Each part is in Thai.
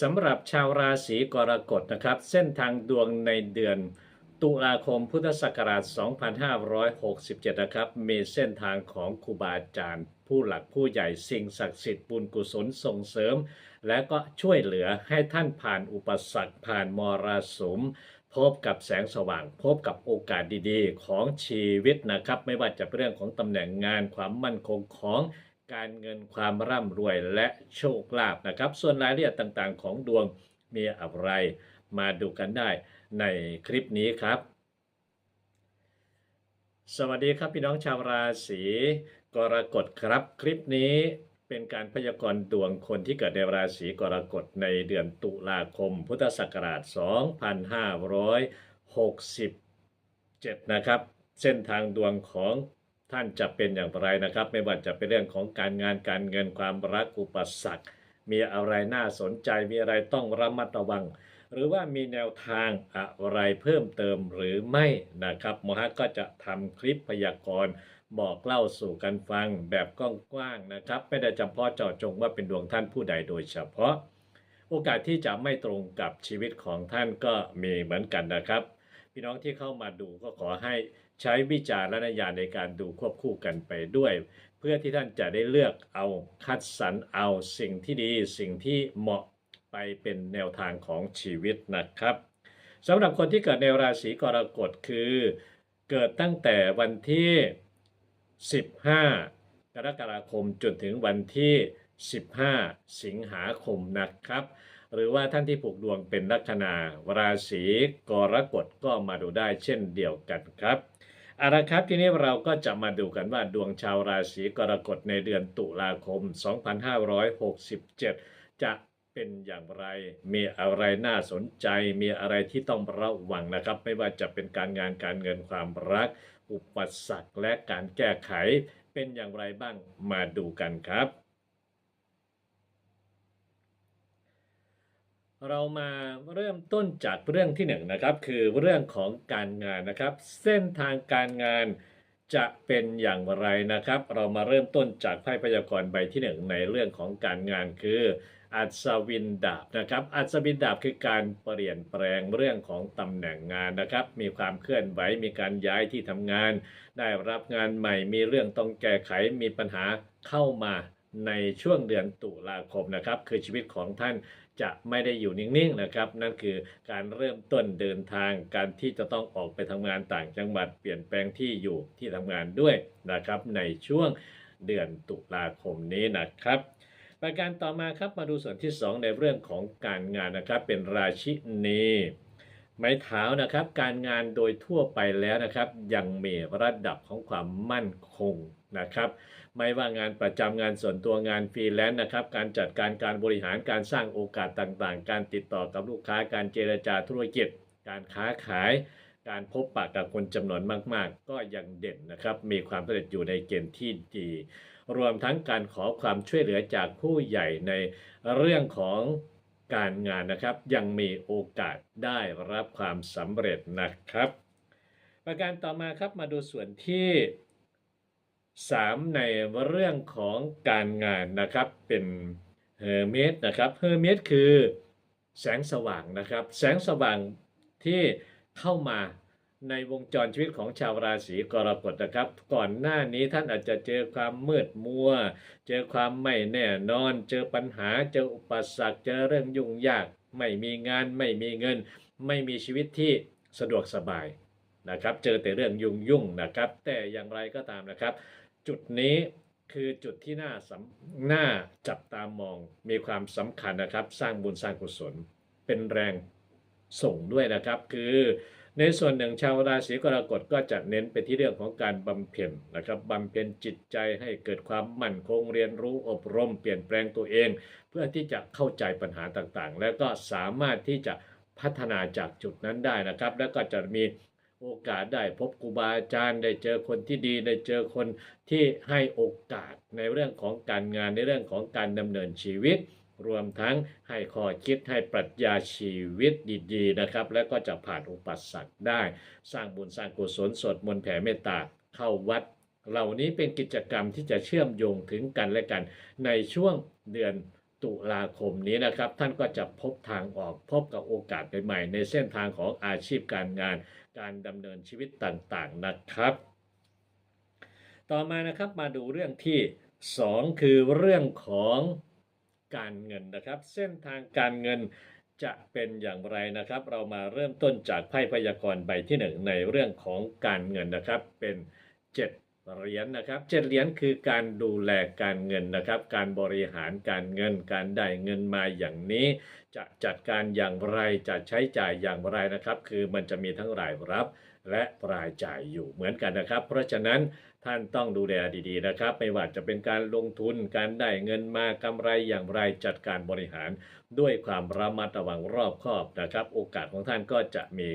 สำหรับชาวราศีกรกฎนะครับ เส้นทางดวงในเดือน ตุลาคมพุทธศักราช 2567 นะครับ มีเส้นทางของครูบาอาจารย์ ผู้หลักผู้ใหญ่สิ่งศักดิ์สิทธิ์บุญกุศลส่งเสริม และก็ช่วยเหลือให้ท่านผ่านอุปสรรคผ่านมรสุม พบกับแสงสว่าง พบกับโอกาสดีๆ ของชีวิตนะครับ ไม่ว่าจะเป็นเรื่องของตำแหน่งงานความมั่นคงของ การเงินความร่ำรวยและโชคลาภนะครับ ส่วนรายละเอียดต่างๆ ของดวงมีอะไร มาดูกันได้ในคลิปนี้ครับ สวัสดีครับพี่น้องชาวราศีกรกฎครับ คลิปนี้เป็นการพยากรณ์ดวงคนที่เกิดในราศีกรกฎในเดือนตุลาคม พุทธศักราช 2567 นะครับ เส้นทางดวงของ ท่านจะเป็นอย่างไรนะครับ ไม่ว่าจะเป็นเรื่องของการงานการเงินความรักอุปสรรค มีอะไรน่าสนใจมีอะไรต้องระมัดระวัง หรือว่ามีแนวทางอะไรเพิ่มเติมหรือไม่นะครับมฮักก็จะทำคลิปพยากรณ์บอกเล่าสู่กันฟังแบบกว้างๆนะครับ ไม่ได้จำเพาะเจาะจงว่าเป็นดวงท่านผู้ใดโดยเฉพาะ โอกาสที่จะไม่ตรงกับชีวิตของท่านก็มีเหมือนกันนะครับ พี่น้องที่เข้ามาดูก็ขอให้ ใช้วิจารณญาณในการดูควบคู่กันไปด้วย เพื่อที่ท่านจะได้เลือกเอาคัดสรรเอาสิ่งที่ดีสิ่งที่เหมาะไปเป็นแนวทางของชีวิตนะครับสำหรับคนที่เกิดในราศีกรกฎคือ เกิดตั้งแต่วันที่ 15 กรกฎาคมจนถึงวันที่ 15 สิงหาคมนะครับ หรือว่าท่านที่ผูกดวงเป็นลัคนาราศีกรกฎก็มาดูได้เช่นเดียวกันครับ เอาละครับ ทีนี้เราก็จะมาดูกันว่าดวงชาวราศีกรกฎในเดือนตุลาคม 2567 จะเป็นอย่างไร มีอะไรน่าสนใจ มีอะไรที่ต้องระวังนะครับ ไม่ว่าจะเป็นการงานการเงินความรัก อุปสรรคและการแก้ไข เป็นอย่างไรบ้างมาดูกันครับ เรามาเริ่มต้นจากเรื่องที่หนึ่งนะครับคือเรื่องของการงานนะครับ เส้นทางการงานจะเป็นอย่างไรนะครับ เรามาเริ่มต้นจากไพ่พยากรณ์ใบที่หนึ่งในเรื่องของการงานคืออัศวินดาบนะครับอัศวินดาบคือการเปลี่ยนแปลงเรื่องของตำแหน่งงานนะครับ มีความเคลื่อนไหวมีการย้ายที่ทำงาน ได้รับงานใหม่มีเรื่องต้องแก้ไขมีปัญหาเข้ามาในช่วงเดือนตุลาคมนะครับ คือชีวิตของท่าน จะไม่ได้อยู่นิ่งๆนะครับ นั่นคือการเริ่มต้นเดินทางการที่จะต้องออกไปทำงานต่างจังหวัดเปลี่ยนแปลงที่อยู่ที่ทำงานด้วยนะครับ ในช่วงเดือนตุลาคมนี้นะครับ ประการต่อมาครับมาดูส่วนที่ 2 ในเรื่องของการงานนะครับ เป็นราชินีไม้เท้านะครับ การงานโดยทั่วไปแล้วนะครับ ยังมีระดับของความมั่นคงนะครับ ไม่ว่างานประจำงานส่วนตัวงานฟรีแลนซ์นะครับ การจัดการการบริหารการสร้างโอกาสต่างๆ การติดต่อกับลูกค้า การเจรจาธุรกิจ การค้าขาย การพบปะกับคนจำนวนมากๆ ก็ยังเด่นนะครับ มีความสำเร็จอยู่ในเกณฑ์ที่ดี รวมทั้งการขอความช่วยเหลือจากผู้ใหญ่ในเรื่องของการงานนะครับ ยังมีโอกาสได้รับความสำเร็จนะครับ ประการต่อมาครับมาดูส่วนที่ 3 ในเรื่องของการงานนะครับเป็นเฮอร์เมสนะครับเฮอร์เมสคือแสงสว่างนะครับ แสงสว่างที่เข้ามาในวงจรชีวิตของชาวราศีกรกฎนะครับ ก่อนหน้านี้ท่านอาจจะเจอความมืดมัว เจอความไม่แน่นอน เจอปัญหาเจออุปสรรคเจอเรื่องยุ่งยาก ไม่มีงานไม่มีเงิน ไม่มีชีวิตที่สะดวกสบายนะครับ เจอแต่เรื่องยุ่งยุ่งนะครับ แต่อย่างไรก็ตามนะครับ จุดนี้คือจุดที่น่าสำน่าจับตามองมีความสำคัญนะครับ สร้างบุญสร้างกุศลเป็นแรงส่งด้วยนะครับ คือในส่วนหนึ่งชาวราศีกรกฎก็จะเน้นไปที่เรื่องของการบำเพ็ญนะครับบำเพ็ญจิตใจให้เกิดความมั่นคงเรียนรู้อบรม เปลี่ยนแปลงตัวเอง เพื่อที่จะเข้าใจปัญหาต่างๆ แล้วก็สามารถที่จะพัฒนาจากจุดนั้นได้นะครับ แล้วก็จะมี โอกาสได้พบครูบาอาจารย์ได้เจอคนที่ดีได้เจอคนที่ให้โอกาสในเรื่องของการงานในเรื่องของการดำเนินชีวิต รวมทั้งให้ข้อคิดให้ปรัชญาชีวิตดีๆนะครับ แล้วก็จะผ่านอุปสรรคได้ สร้างบุญสร้างกุศลสวดมนต์แผ่เมตตาเข้าวัด เหล่านี้เป็นกิจกรรมที่จะเชื่อมโยงถึงกันและกัน ในช่วงเดือนตุลาคมนี้นะครับ ท่านก็จะพบทางออกพบกับโอกาสใหม่ๆในเส้นทางของอาชีพการงาน การดำเนินชีวิตต่างๆนะครับ ต่อมานะครับมาดูเรื่องที่ 2 คือเรื่องของการเงินนะครับ เส้นทางการเงินจะเป็นอย่างไรนะครับ เรามาเริ่มต้นจากไพ่พยากรณ์ใบที่ 1 ในเรื่องของการเงินนะครับเป็น 7 เหรียญนะครับเจ็ดเหรียญคือการดูแลการเงินนะครับ การบริหารการเงิน การได้เงินมาอย่างนี้ จะจัดการอย่างไรจะใช้จ่ายอย่างไรนะครับ คือมันจะมีทั้งรายรับและรายจ่ายอยู่เหมือนกันนะครับ เพราะฉะนั้นท่านต้องดูแลดีๆนะครับ ไม่ว่าจะเป็นการลงทุนการได้เงินมากำไรอย่างไรจัดการบริหาร ด้วยความระมัดระวังรอบคอบนะครับ โอกาสของท่านก็จะมี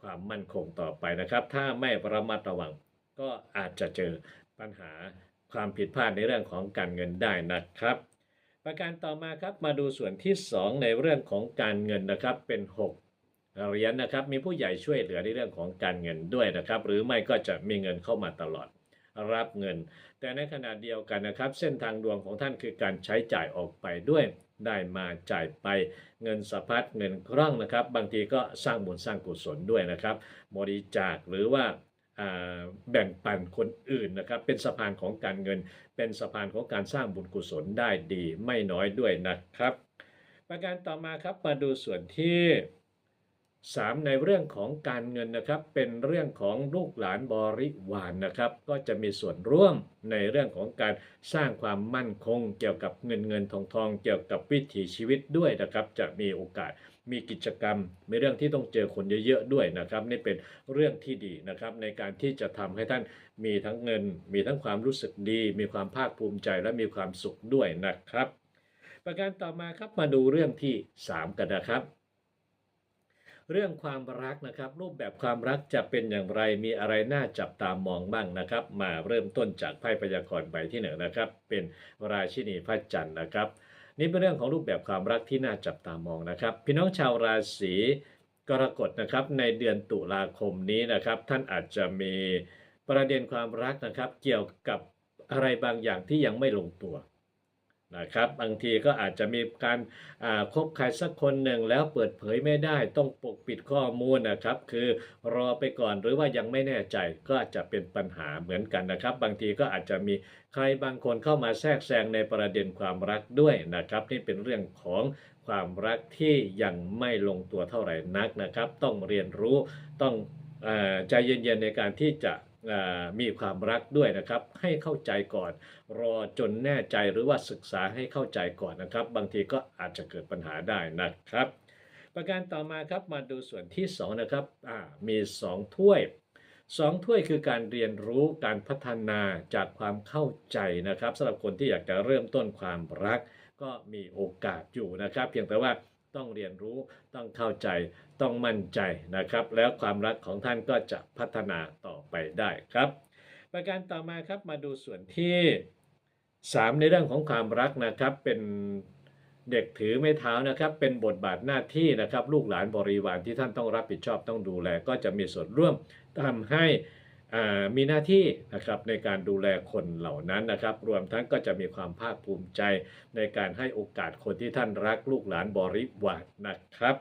ความมั่นคงต่อไปนะครับ ถ้าไม่ระมัดระวัง ก็อาจจะเจอปัญหาความผิดพลาดในเรื่องของการเงินได้นะครับ ประการต่อมาครับมาดูส่วนที่ 2 ในเรื่องของการเงินนะครับเป็น 6เหรียญนะครับมีผู้ใหญ่ช่วยเหลือในเรื่องของการเงินด้วยนะครับ หรือไม่ก็จะมีเงินเข้ามาตลอดรับเงิน แต่ในขณะเดียวกันนะครับ เส้นทางดวงของท่านคือการใช้จ่ายออกไปด้วย ได้มาจ่ายไปเงินสะพัดเงินคล่องนะครับ บางทีก็สร้างบุญสร้างกุศลด้วยนะครับ บริจาคหรือว่า แบ่งปันคนอื่นนะครับ เป็นสะพานของการเงิน เป็นสะพานของการสร้างบุญกุศลได้ดีไม่น้อยด้วยนะครับ ประการต่อมาครับมาดูส่วนที่3ในเรื่องของการเงินนะครับ เป็นเรื่องของลูกหลานบริวารนนะครับ ก็จะมีส่วนร่วมในเรื่องของการสร้างความมั่นคง เกี่ยวกับเงินเงินทองทอง เกี่ยวกับวิถีชีวิตด้วยนะครับ จะมีโอกาส มีกิจกรรมมีเรื่องที่ต้องเจอคนเยอะๆด้วยนะครับ นี่เป็นเรื่องที่ดีนะครับ ในการที่จะทำให้ท่านมีทั้งเงิน มีทั้งความรู้สึกดี มีความภาคภูมิใจและมีความสุขด้วยนะครับ ประการต่อมาครับมาดูเรื่องที่ 3 กันนะครับเรื่องความรักนะครับ รูปแบบความรักจะเป็นอย่างไรมีอะไรน่าจับตามองบ้างนะครับ มาเริ่มต้นจากไพ่พยากรณ์ใบที่หนึ่งนะครับ เป็นราชินีพระจันทร์นะครับ นี่เป็นเรื่องของรูปแบบความรักที่น่าจับตามองนะครับ พี่น้องชาวราศีกรกฎนะครับในเดือนตุลาคมนี้นะครับ ท่านอาจจะมีประเด็นความรักนะครับ เกี่ยวกับอะไรบางอย่างที่ยังไม่ลงตัว นะครับบางทีก็อาจจะมีการคบใครสักคนหนึ่งแล้วเปิดเผยไม่ได้ต้องปกปิดข้อมูลนะครับ คือรอไปก่อนหรือว่ายังไม่แน่ใจก็อาจจะเป็นปัญหาเหมือนกันนะครับ บางทีก็อาจจะมีใครบางคนเข้ามาแทรกแซงในประเด็นความรักด้วยนะครับ นี่เป็นเรื่องของความรักที่ยังไม่ลงตัวเท่าไหร่นักนะครับ ต้องเรียนรู้ต้องอใจเย็นๆในการที่จะ มีความรักด้วยนะครับ ให้เข้าใจก่อน รอจนแน่ใจหรือว่าศึกษาให้เข้าใจก่อนนะครับ บางทีก็อาจจะเกิดปัญหาได้นะครับ ประการต่อมาครับมาดูส่วนที่ 2 นะครับมี 2 ถ้วย 2 ถ้วยคือการเรียนรู้การพัฒนาจากความเข้าใจนะครับสำหรับคนที่อยากจะเริ่มต้นความรัก ก็มีโอกาสอยู่นะครับ เพียงแต่ว่าต้องเรียนรู้ต้องเข้าใจ ต้องมั่นใจนะครับ แล้วความรักของท่านก็จะพัฒนาต่อไปได้ครับ ประการต่อมาครับมาดูส่วนที่ 3 ในเรื่องของความรักนะครับ เป็นเด็กถือไม้เท้านะครับ เป็นบทบาทหน้าที่นะครับ ลูกหลานบริวารที่ท่านต้องรับผิดชอบต้องดูแล ก็จะมีส่วนร่วมทำให้อ่ามีหน้าที่นะครับในการดูแลคนเหล่านั้นนะครับ รวมทั้งก็จะมีความภาคภูมิใจในการให้โอกาสคนที่ท่านรักลูกหลานบริวารนะครับ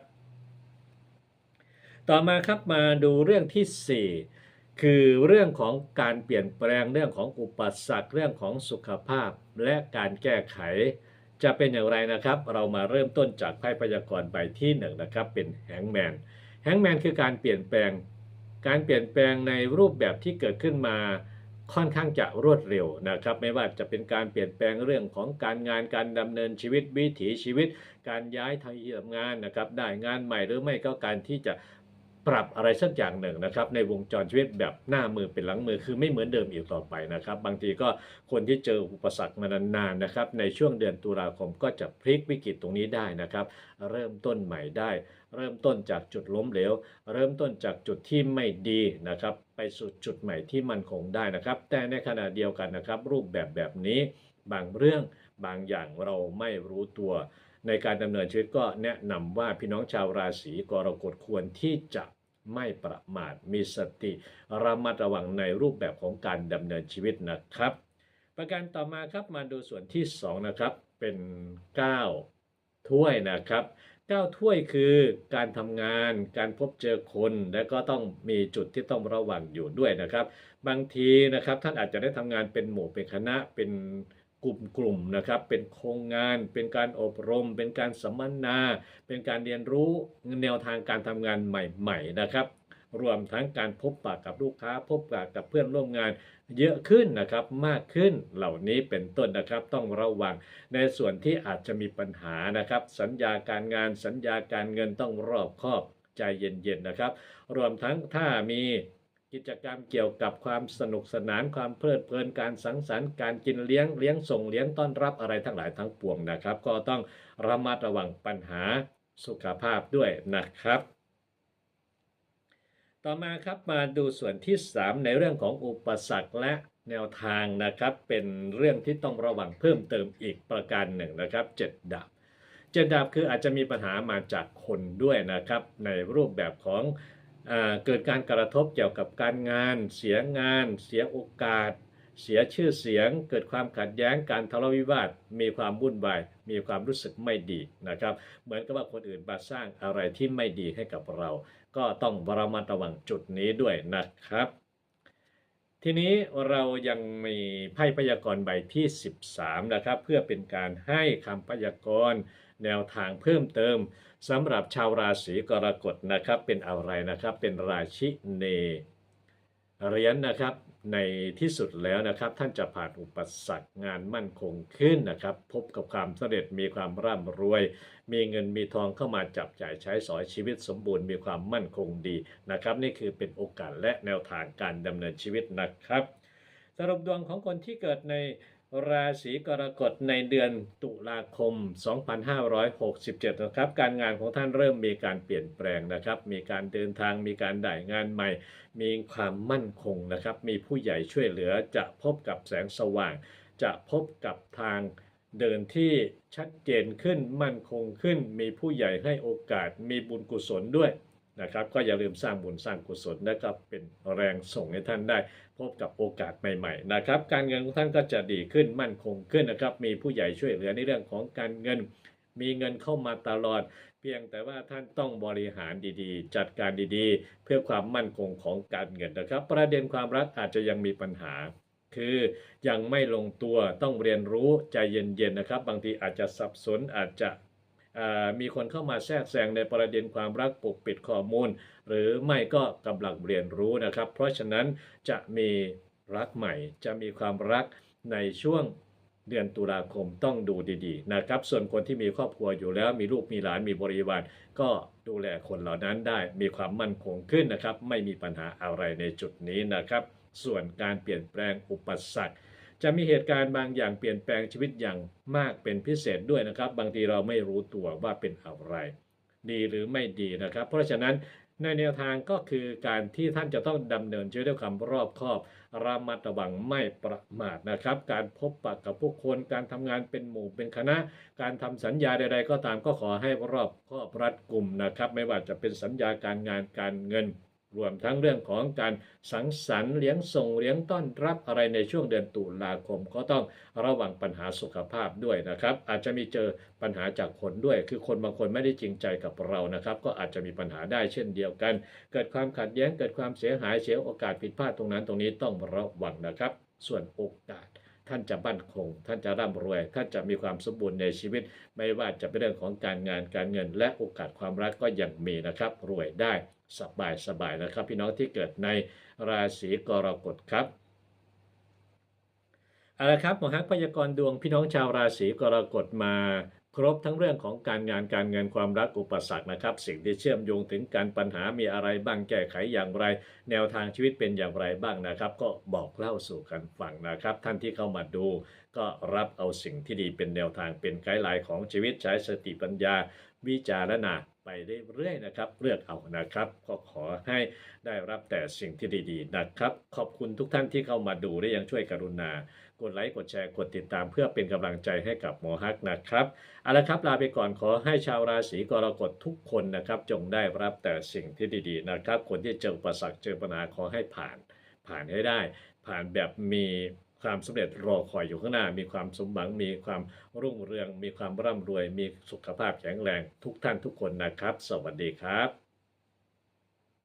ต่อมาครับมาดูเรื่องที่ 4 คือเรื่องของการเปลี่ยนแปลงเรื่องของอุปสรรคเรื่องของสุขภาพและการแก้ไข จะเป็นอย่างไรนะครับ เรามาเริ่มต้นจากไพ่พยากรณ์ใบที่1นงนะครับเป็นแฮงแมนแฮงแมนคือการเปลี่ยนแปลง การเปลี่ยนแปลงในรูปแบบที่เกิดขึ้นมาค่อนข้างจะรวดเร็วนะครับ ไม่ว่าจะเป็นการเปลี่ยนแปลงเรื่องของการงานการดำเนินชีวิตวิถีชีวิต การย้ายที่ทำงานนะครับได้งานใหม่หรือไม่ก็การที่จะ ปรับอะไรสักอย่างหนึ่งนะครับในวงจรชีวิตแบบหน้ามือเป็นหลังมือคือไม่เหมือนเดิมอีกต่อไปนะครับ บางทีก็คนที่เจออุปสรรคมานานๆนะครับในช่วงเดือนตุลาคมก็จะพลิกวิกฤตตรงนี้ได้นะครับ เริ่มต้นใหม่ได้ เริ่มต้นจากจุดล้มเหลว เริ่มต้นจากจุดที่ไม่ดีนะครับ ไปสู่จุดใหม่ที่มั่นคงได้นะครับ แต่ในขณะเดียวกันนะครับ รูปแบบแบบนี้บางเรื่องบางอย่างเราไม่รู้ตัวในการดำเนินชีวิตก็แนะนำว่าพี่น้องชาวราศีกรกฎควรที่จะ ไม่ประมาทมีสติระมัดระวังในรูปแบบของการดำเนินชีวิตนะครับ ประการต่อมาครับมาดูส่วนที่ 2 นะครับ เป็น 9 ถ้วยนะครับ9ถ้วยคือการทำงาน การพบเจอคน และก็ต้องมีจุดที่ต้องระวังอยู่ด้วยนะครับ บางทีนะครับท่านอาจจะได้ทำงานเป็นหมู่เป็นคณะเป็น กลุ่มกลุ่มๆนะครับ เป็นโครงงาน เป็นการอบรม เป็นการสัมมนา เป็นการเรียนรู้แนวทางการทำงานใหม่ๆนะครับ รวมทั้งการพบปะกับลูกค้า พบปะกับเพื่อนร่วมงาน เยอะขึ้นนะครับ มากขึ้นเหล่านี้เป็นต้นนะครับ ต้องระวังในส่วนที่อาจจะมีปัญหานะครับ สัญญาการงานสัญญาการเงินต้องรอบคอบใจเย็นๆนะครับ รวมทั้งถ้ามี กิจกรรมเกี่ยวกับความสนุกสนานความเพลิดเพลินการสังสรรค์การกินเลี้ยงเลี้ยงส่งเลี้ยงต้อนรับอะไรทั้งหลายทั้งปวงนะครับ ก็ต้องระมัดระวังปัญหาสุขภาพด้วยนะครับ ต่อมาครับมาดูส่วนที่ 3 ในเรื่องของอุปสรรคและแนวทางนะครับ เป็นเรื่องที่ต้องระวังเพิ่มเติมอีกประการหนึ่งนะครับเจ็ดดาบเจ็ดดาบคืออาจจะมีปัญหามาจากคนด้วยนะครับ ในรูปแบบของ เกิดการกระทบเกี่ยวกับการงาน เสียงานเสียโอกาส เสียชื่อเสียง เกิดความขัดแย้งการทะเลาะวิวาทมีความวุ่นวายมีความรู้สึกไม่ดีนะครับ เหมือนกับว่าคนอื่นมาสร้างอะไรที่ไม่ดีให้กับเรา ก็ต้องระมัดระวังจุดนี้ด้วยนะครับ ทีนี้เรายังมีไพ่พยากรณ์ใบที่ 13นะครับเพื่อเป็นการให้คำพยากรณ์ แนวทางเพิ่มเติมสำหรับชาวราศีกรกฎนะครับ เป็นอะไรนะครับเป็นราชิเนเรียญนะครับในที่สุดแล้วนะครับ ท่านจะผ่านอุปสรรคงานมั่นคงขึ้นนะครับ พบกับความสำเร็จมีความร่ำรวย มีเงินมีทองเข้ามาจับจ่ายใช้สอยชีวิตสมบูรณ์มีความมั่นคงดีนะครับ นี่คือเป็นโอกาสและแนวทางการดำเนินชีวิตนะครับสรุปดวงของคนที่เกิดใน ราศีกรกฎในเดือนตุลาคม 2567 นะครับ การงานของท่านเริ่มมีการเปลี่ยนแปลงนะครับ มีการเดินทาง มีการได้งานใหม่ มีความมั่นคงนะครับ มีผู้ใหญ่ช่วยเหลือ จะพบกับแสงสว่าง จะพบกับทางเดินที่ชัดเจนขึ้น มั่นคงขึ้น มีผู้ใหญ่ให้โอกาส มีบุญกุศลด้วย นะครับ ก็อย่าลืมสร้างบุญสร้างกุศลและก็เป็นแรงส่งให้ท่านได้พบกับโอกาสใหม่ๆนะครับ การเงินของท่านก็จะดีขึ้นมั่นคงขึ้นนะครับ มีผู้ใหญ่ช่วยเหลือในเรื่องของการเงิน มีเงินเข้ามาตลอด เพียงแต่ว่าท่านต้องบริหารดีๆ จัดการดีๆ เพื่อความมั่นคงของการเงินนะครับ ประเด็นความรักอาจจะยังมีปัญหาคือยังไม่ลงตัวต้องเรียนรู้ใจเย็นๆนะครับ บางทีอาจจะสับสนอาจจะ มีคนเข้ามาแทรกแซงในประเด็นความรักปกปิดข้อมูล หรือไม่ก็กำลังเรียนรู้นะครับ เพราะฉะนั้นจะมีรักใหม่ จะมีความรักในช่วงเดือนตุลาคมต้องดูดีๆนะครับ ส่วนคนที่มีครอบครัวอยู่แล้ว มีลูกมีหลานมีบริวาร ก็ดูแลคนเหล่านั้นได้มีความมั่นคงขึ้นนะครับ ไม่มีปัญหาอะไรในจุดนี้นะครับ ส่วนการเปลี่ยนแปลงอุปสรรค จะมีเหตุการณ์บางอย่างเปลี่ยนแปลงชีวิตอย่างมากเป็นพิเศษด้วยนะครับ บางทีเราไม่รู้ตัวว่าเป็นอะไร ดีหรือไม่ดีนะครับ เพราะฉะนั้นในแนวทางก็คือการที่ท่านจะต้องดำเนินชีวิตด้วยความรอบคอบระมัดระวังไม่ประมาทนะครับ การพบปะกับผู้คนการทำงานเป็นหมู่เป็นคณะ การทำสัญญาใด ๆ ก็ตามก็ขอให้รอบคอบรัดกลุ่มนะครับ ไม่ว่าจะเป็นสัญญาการงานการเงิน รวมทั้งเรื่องของการสังสรรค์เลี้ยงส่งเลี้ยงต้อนรับอะไรในช่วงเดือนตุลาคม ก็ต้องระวังปัญหาสุขภาพด้วยนะครับ อาจจะมีเจอปัญหาจากคนด้วย คือคนบางคนไม่ได้จริงใจกับเรานะครับ ก็อาจจะมีปัญหาได้เช่นเดียวกัน เกิดความขัดแย้งเกิดความเสียหายเสียโอกาสผิดพลาดตรงนั้นตรงนี้ต้องระวังนะครับ ส่วนโอกาส ท่านจะมั่นคง ท่านจะร่ำรวย ท่านจะมีความสมบูรณ์ในชีวิต ไม่ว่าจะเป็นเรื่องของการงานการเงิน และโอกาสความรักก็ยังมีนะครับ รวยได้สบายสบายนะครับ พี่น้องที่เกิดในราศีกรกฎครับเอาละครับหมอฮักพยากรณ์ดวงพี่น้องชาวราศีกรกฎมา ครบทั้งเรื่องของการงานการเงินความรักอุปสรรคนะครับ สิ่งที่เชื่อมโยงถึงการปัญหามีอะไรบ้างแก้ไขอย่างไร แนวทางชีวิตเป็นอย่างไรบ้างนะครับ ก็บอกเล่าสู่กันฟังนะครับ ท่านที่เข้ามาดู ก็รับเอาสิ่งที่ดีเป็นแนวทางเป็นไกด์ไลน์ของชีวิตใช้สติปัญญา วิจารณา ไปเรื่อยๆนะครับ เลือกเอานะครับ ก็ขอให้ได้รับแต่สิ่งที่ดีๆนะครับ ขอบคุณทุกท่านที่เข้ามาดูและยังช่วยกรุณา กดไลค์กดแชร์กดติดตามเพื่อเป็นกำลังใจให้กับหมอฮักนะครับเอาละครับลาไปก่อนขอให้ชาวราศีกรกฎทุกคนนะครับ จงได้รับแต่สิ่งที่ดีๆนะครับ คนที่เจออุปสรรคเจอปัญหาขอให้ผ่าน ผ่านให้ได้ ผ่านแบบมี ความสำเร็จรอคอยอยู่ข้างหน้า มีความสมหวัง มีความรุ่งเรือง มีความร่ำรวย มีสุขภาพแข็งแรง ทุกท่านทุกคนนะครับ สวัสดีครับ